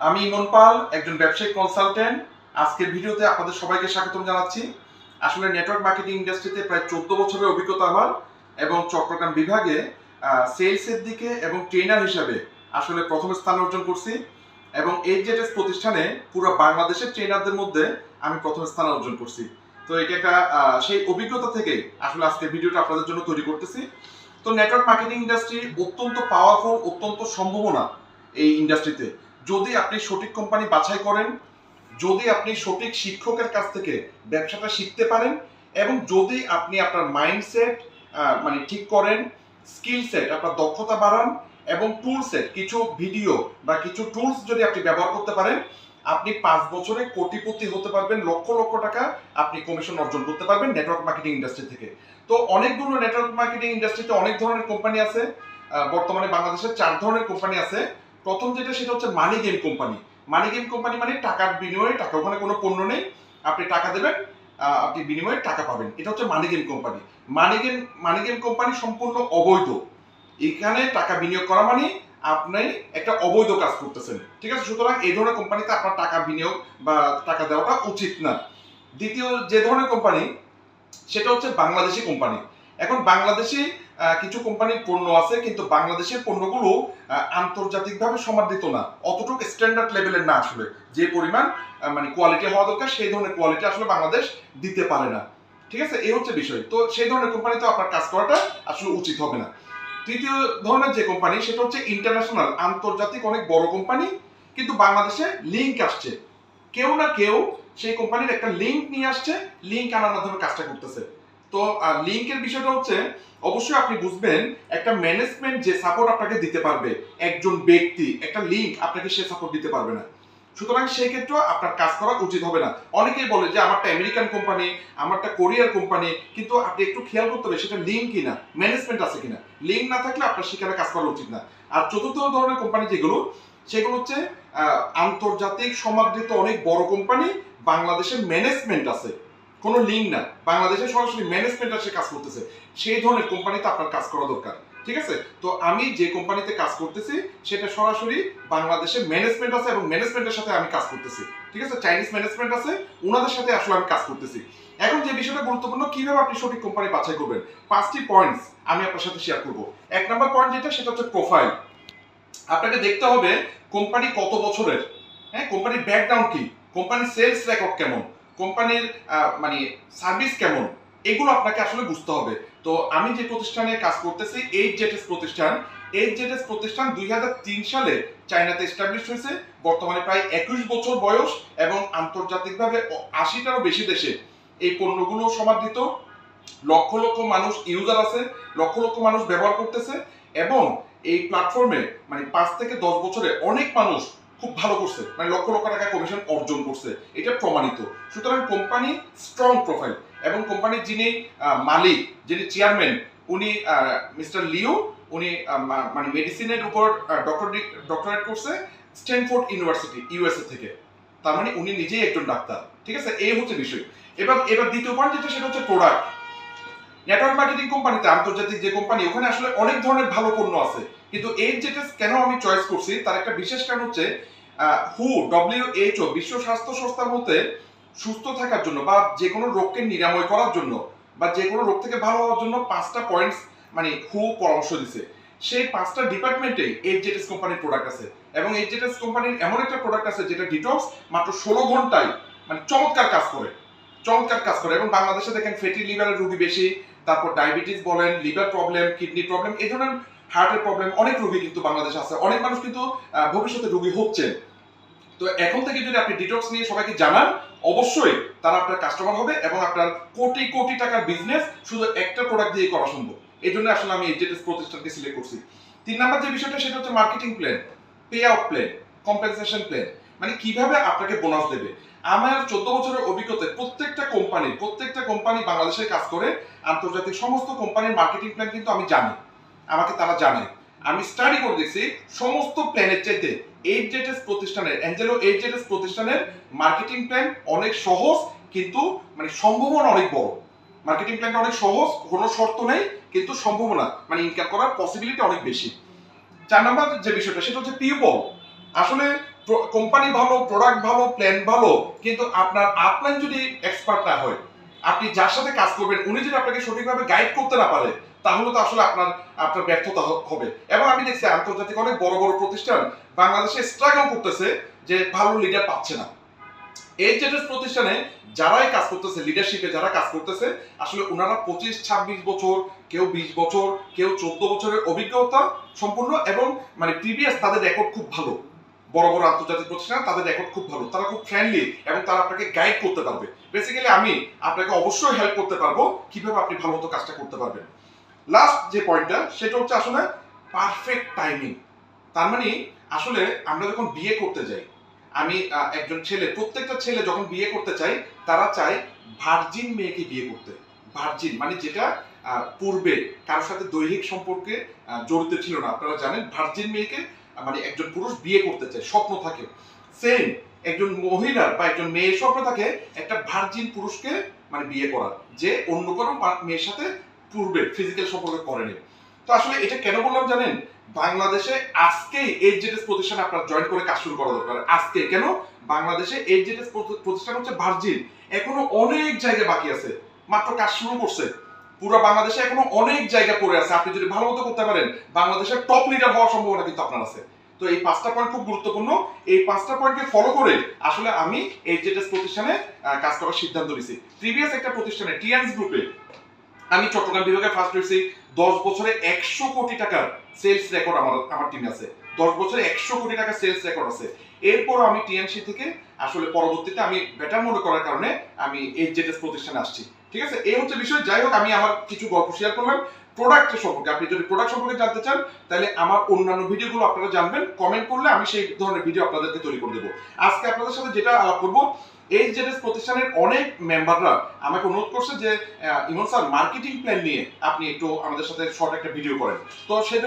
আমি ইমন পাল, একজন ব্যবসায়িক কনসালটেন্ট আজকের ভিডিওতে আপনাদের সবাইকে স্বাগতম জানাচ্ছি। আসলে নেটওয়ার্ক মার্কেটিং ইন্ডাস্ট্রিতে প্রায় চোদ্দ বছরের অভিজ্ঞতা আমার এবং চট্টগ্রাম বিভাগে সেলসের দিকে এবং ট্রেনার হিসাবে আসলে প্রথম স্থান অর্জন করছি এবং এইচজেডএস প্রতিষ্ঠানে পুরো বাংলাদেশের ট্রেনারদের মধ্যে আমি প্রথম স্থান অর্জন করছি। তো এটা একটা সেই অভিজ্ঞতা থেকে আসলে আজকে ভিডিওটা আপনাদের জন্য তৈরি করতেছি। তো নেটওয়ার্ক মার্কেটিং ইন্ডাস্ট্রি অত্যন্ত পাওয়ারফুল অত্যন্ত সম্ভাবনা এই ইন্ডাস্ট্রিতে যদি আপনি সঠিক কোম্পানি বাছাই করেন, যদি আপনি সঠিক শিক্ষকের কাছ থেকে ব্যবসাটা শিখতে পারেন, এবং যদি আপনি আপনার মাইন্ডসেট মানে ঠিক করেন স্কিল সেট আপনার দক্ষতা বাড়ান, এবং টুল সেট কিছু ভিডিও বা কিছু টুলস যদি আপনি ব্যবহার করতে পারেন, আপনি পাঁচ বছরে কোটিপতি হতে পারবেন, লক্ষ লক্ষ টাকা আপনি কমিশন অর্জন করতে পারবেন নেটওয়ার্ক মার্কেটিং ইন্ডাস্ট্রি থেকে। তো অনেকগুলো নেটওয়ার্ক মার্কেটিং ইন্ডাস্ট্রিতে অনেক ধরনের কোম্পানি আছে বর্তমানে বাংলাদেশে চার ধরনের কোম্পানি আছে। প্রথম যেটা সেটা হচ্ছে money game company money game company মানে টাকার বিনিময়ে টাকা ওখানে কোনো পণ্য নেই। আপনি টাকা দেবেন আপনি বিনিময়ে টাকা পাবেন। এটা হচ্ছে money game company money game money game company সম্পূর্ণ অবৈধ। এখানে টাকা বিনিয়োগ করা মানে আপনি একটা অবৈধ কাজ করতেছেন। ঠিক আছে? সুতরাং এই ধরনের কোম্পানিতে আপনার টাকা বিনিয়োগ বা টাকা দেওয়াটা উচিত না। দ্বিতীয় যে ধরনের কোম্পানি সেটা হচ্ছে বাংলাদেশি কোম্পানি এখন বাংলাদেশি কিছু কোম্পানির পণ্য আছে, কিন্তু বাংলাদেশের পণ্যগুলো আন্তর্জাতিকভাবে সমাদৃত না। অতটুকু স্ট্যান্ডার্ড লেভেলের না আসলে। যে পরিমাণ মানে কোয়ালিটি হওয়া দরকার, সেই ধরনের কোয়ালিটি আসলে বাংলাদেশ দিতে পারে না। ঠিক আছে? এই হচ্ছে বিষয়। তো সেই ধরনের কোম্পানিতে আপনার কাজ করাটা আসলে উচিত হবে না। তৃতীয় ধরনের যে কোম্পানি সেটা হচ্ছে ইন্টারন্যাশনাল আন্তর্জাতিক অনেক বড় কোম্পানি কিন্তু বাংলাদেশে লিঙ্ক আসছে। কেউ না কেউ সেই কোম্পানির একটা লিঙ্ক নিয়ে আসছে লিঙ্ক আনার মাধ্যমে কাজটা করতেছে। তো লিঙ্কের বিষয়টা হচ্ছে, অবশ্যই আপনি বুঝবেন, একটা ম্যানেজমেন্ট যে সাপোর্ট আপনাকে দিতে পারবে, একজন ব্যক্তি, একটা লিঙ্ক আপনাকে সে সাপোর্ট দিতে পারবে না। সুতরাং সেই ক্ষেত্রে আপনার কাজ করা উচিত হবে না। অনেকেই বলে যে, আমারটা আমেরিকান কোম্পানি আমারটা কোরিয়ার কোম্পানি কিন্তু আপনি একটু খেয়াল করতে হবে, সেটা লিঙ্ক কিনা ম্যানেজমেন্ট আছে কিনা। লিঙ্ক না থাকলে আপনার সেখানে কাজ করা উচিত না। আর চতুর্থ ধরনের কোম্পানি যেগুলো, সেগুলো হচ্ছে আন্তর্জাতিক সমাদৃত অনেক বড় কোম্পানি বাংলাদেশের ম্যানেজমেন্ট আছে। কোনো লিঙ্ক না বাংলাদেশে সরাসরি ম্যানেজমেন্ট আসে কাজ করতেছে। সেই ধরনের কোম্পানিতে আপনার কাজ করা দরকার। ঠিক আছে? তো আমি যে কোম্পানিতে কাজ করতেছি, সেটা সরাসরি বাংলাদেশে ম্যানেজমেন্ট আছে এবং ম্যানেজমেন্টের সাথে আমি কাজ করতেছি। ঠিক আছে? চাইনিজ ম্যানেজমেন্ট আছে ওনাদের সাথে আসলে আমি কাজ করতেছি। এখন যে বিষয়টা গুরুত্বপূর্ণ, কীভাবে আপনি সঠিক কোম্পানি বাছাই করবেন? পাঁচটি পয়েন্টস আমি আপনার সাথে শেয়ার করব। এক নম্বর পয়েন্ট যেটা, সেটা হচ্ছে প্রোফাইল আপনাকে দেখতে হবে কোম্পানি কত বছরের। হ্যাঁ? কোম্পানির ব্যাকগ্রাউন্ড কি? কোম্পানির সেলস রেকর্ড কেমন? কোম্পানির মানে সার্ভিস কেমন, এগুলো আপনাকে আসলে বুঝতে হবে। তো আমি যে প্রতিষ্ঠানে কাজ করতেছি এইচ জেটেস প্রতিষ্ঠান এইচ জেটেস প্রতিষ্ঠান দুই হাজার তিন সালে চায়নাতে এস্টাবলিশ হয়েছে, বর্তমানে প্রায় একুশ বছর বয়স এবং আন্তর্জাতিকভাবে আশিটারও বেশি দেশে। এই পণ্যগুলো সমাদৃত, লক্ষ লক্ষ মানুষ ইউজার আছে, লক্ষ লক্ষ মানুষ ব্যবহার করতেছে এবং এই প্ল্যাটফর্মে মানে পাঁচ থেকে দশ বছরে অনেক মানুষ খুব ভালো করছে মানে লক্ষ লক্ষ টাকা কমিশন অর্জন করছে, এটা প্রমাণিত। সুতরাং কোম্পানি স্ট্রং প্রোফাইল এবং কোম্পানির যিনি মালিক, যিনি চেয়ারম্যান উনি মিস্টার লিও উনি মানে মেডিসিনের উপর ডক্টর ডক্টরেট করছে স্ট্যানফোর্ড ইউনিভার্সিটি ইউএসএ থেকে। তার মানে উনি নিজেই একজন ডাক্তার, ঠিক আছে? এই হচ্ছে বিষয়। এবার এবার দ্বিতীয় পয়েন্ট যেটা, সেটা হচ্ছে প্রোডাক্ট নেটওয়ার্ক মার্কেটিং কোম্পানিতে আন্তর্জাতিক যে কোম্পানি ওখানে আসলে অনেক ধরনের ভালো পণ্য আছে। কিন্তু এই যেটা কেন আমি চয়েস করছি, তার একটা বিশেষ কারণ হচ্ছে হু ডব্লিউএইচও বিশ্ব স্বাস্থ্য সংস্থার মধ্যে সুস্থ থাকার জন্য বা যে কোনো রোগকে নিরাময় করার জন্য বা যে কোনো রোগ থেকে ভালো হওয়ার জন্য পাঁচটা পয়েন্টস মানে হু পরামর্শ দিছে। সেই পাঁচটা ডিপার্টমেন্টে এইচ জেটেস কোম্পানির প্রোডাক্ট আছে এবং এইচ জেটেস কোম্পানির এমন একটা প্রোডাক্ট আছে যেটা ডিটক্স মাত্র ষোলো ঘন্টায় মানে চমৎকার কাজ করে। চমৎকার কাজ করে এবং বাংলাদেশে দেখেন ফ্যাটি লিভারের রোগী বেশি, তারপর ডায়াবেটিস বলেন লিভার প্রবলেম কিডনি প্রবলেম এই ধরনের হার্টের প্রবলেম অনেক রোগী কিন্তু বাংলাদেশে আছে। অনেক মানুষ কিন্তু ভবিষ্যতে রোগী হচ্ছেন। তো এখন থেকে যদি আপনি ডিটক্স নিয়ে সবাইকে জানান, অবশ্যই তারা আপনার কাস্টমার হবে এবং আপনার কোটি কোটি টাকার বিজনেস শুধু একটা প্রোডাক্ট দিয়ে করা সম্ভব। এই জন্য আসলে আমি এইচএস প্রতিষ্ঠানকে সিলেক্ট করছি। তিন নাম্বার যে বিষয়টা, সেটা হচ্ছে marketing plan pay out plan compensation plan মানে কীভাবে আপনাকে বোনাস দেবে? আমার চোদ্দ বছরের অভিজ্ঞতায় প্রত্যেকটা কোম্পানি প্রত্যেকটা কোম্পানি বাংলাদেশে কাজ করে, আন্তর্জাতিক সমস্ত কোম্পানির মার্কেটিং প্ল্যান কিন্তু আমি জানি। আমাকে তারা জানে। আমি স্টাডি করে দেখছি সমস্ত প্ল্যানের চাইতে এইট প্রতিষ্ঠানের অ্যাঞ্জেলো এইট প্রতিষ্ঠানের মার্কেটিং প্ল্যান অনেক সহজ, কিন্তু মানে সম্ভাবনা অনেক বড়। মার্কেটিং প্ল্যানটা অনেক সহজ, কোনো শর্ত নেই, কিন্তু সম্ভাবনা মানে ইনকাম করার পসিবিলিটি অনেক বেশি। চার নাম্বার যে বিষয়টা, সেটা হচ্ছে পিউপল আসলে কোম্পানি ভালো প্রোডাক্ট ভালো প্ল্যান ভালো, কিন্তু আপনার আপলাইন যদি এক্সপার্ট না হয়, আপনি যার সাথে কাজ করবেন, উনি যদি আপনাকে সঠিকভাবে গাইড করতে না পারে তাহলে তো আসলে আপনার আপনার ব্যর্থতা হবে। এবং আমি দেখছি আন্তর্জাতিক অনেক বড় বড় প্রতিষ্ঠান বাংলাদেশে স্ট্রাগল করতেছে যে ভালো লিডার পাচ্ছে না। এই যেটা প্রতিষ্ঠানে যারাই কাজ করতেছে লিডারশিপে যারা কাজ করতেছে, আসলে ওনারা পঁচিশ, ছাব্বিশ বছর, কেউ বিশ বছর, কেউ চোদ্দ বছরের অভিজ্ঞতা সম্পূর্ণ এবং মানে প্রিভিয়াস তাদের রেকর্ড খুব ভালো। বড় বড় আন্তর্জাতিক প্রতিষ্ঠান তাদের রেকর্ড খুব ভালো। তারা খুব ফ্রেন্ডলি এবং তারা আপনাকে গাইড করতে পারবে। বেসিক্যালি আমি আপনাকে অবশ্যই হেল্প করতে পারব কীভাবে আপনি ভালো মতো কাজটা করতে পারবেন। লাস্ট যে পয়েন্টটা সেটা হচ্ছে আসলে পারফেক্ট টাইমিং তার মানে আসলে আমরা যখন বিয়ে করতে যাই, আমি একজন ছেলে, প্রত্যেকটা ছেলে যখন বিয়ে করতে চাই তারা চায় ভার্জিন মেয়েকে বিয়ে করতে। ভার্জিন মানে যেটা পূর্বে কারোর সাথে দৈহিক সম্পর্কে জড়িত ছিল না। আপনারা জানেন ভার্জিন মেয়েকে মানে একজন পুরুষ বিয়ে করতে চায়, স্বপ্ন থাকে। সেম একজন মহিলার বা একজন মেয়ের স্বপ্ন থাকে একটা ভার্জিন পুরুষকে মানে বিয়ে করার। যে অন্য কোনো মেয়ের সাথে পূর্বে ফিজিক্যাল সম্পর্ক করেনি। তো আসলে এটা কেন বললাম জানেন? বাংলাদেশে আজকেই এইচজেডএস প্রতিষ্ঠান আপনার জয়েন করে কাজ শুরু করা দরকার। আজকে কেন? বাংলাদেশে এইচজেডএস প্রতিষ্ঠান হচ্ছে ভার্জিন এখনও অনেক জায়গা বাকি আছে। মাত্র কাজ শুরু করছে। পুরো বাংলাদেশে এখনও অনেক জায়গা পড়ে আছে। আপনি যদি ভালো মতো করতে পারেন, বাংলাদেশের টপ লিডার হওয়ার সম্ভাবনা কিন্তু আপনার আছে। তো এই পাঁচটা পয়েন্ট খুব গুরুত্বপূর্ণ। এই পাঁচটা পয়েন্টকে ফলো করে আসলে আমি এইচজেডএস প্রতিষ্ঠানে কাজ করার সিদ্ধান্ত নিয়েছি প্রিভিয়াস একটা প্রতিষ্ঠানে টিএনস গ্রুপে আমি চট্টগ্রাম বিভাগে ফার্স্ট হয়েছি। দশ বছরে একশো কোটি টাকার সেলস রেকর্ড আমার আমার টিমে আছে। দশ বছরে একশো কোটি টাকার সেলস রেকর্ড আছে। এরপর আমি টিএনসি থেকে আসলে পরবর্তীতে আমি বেটার মনে করার কারণে আমি এইচজেডএস প্রতিষ্ঠানে আসছি। ঠিক আছে? এই হচ্ছে বিষয়। যাই হোক, আমি আমার কিছু গল্প শেয়ার করলাম। প্রোডাক্টের সম্পর্কে, আপনি যদি প্রোডাক্ট সম্পর্কে জানতে চান, তাহলে আমার অন্যান্য ভিডিওগুলো আপনারা জানবেন। কমেন্ট করলে আমি সেই ধরনের ভিডিও আপনাদেরকে তৈরি করে দেবো। আজকে আপনাদের সাথে যেটা আলাপ করব এই যে প্রতিষ্ঠানের অনেক মেম্বাররা আমাকে অনুরোধ করছে যে ইমন স্যার মার্কেটিং প্ল্যান নিয়ে আপনি একটু আমাদের সাথে শর্ট একটা ভিডিও করেন। তো সেটা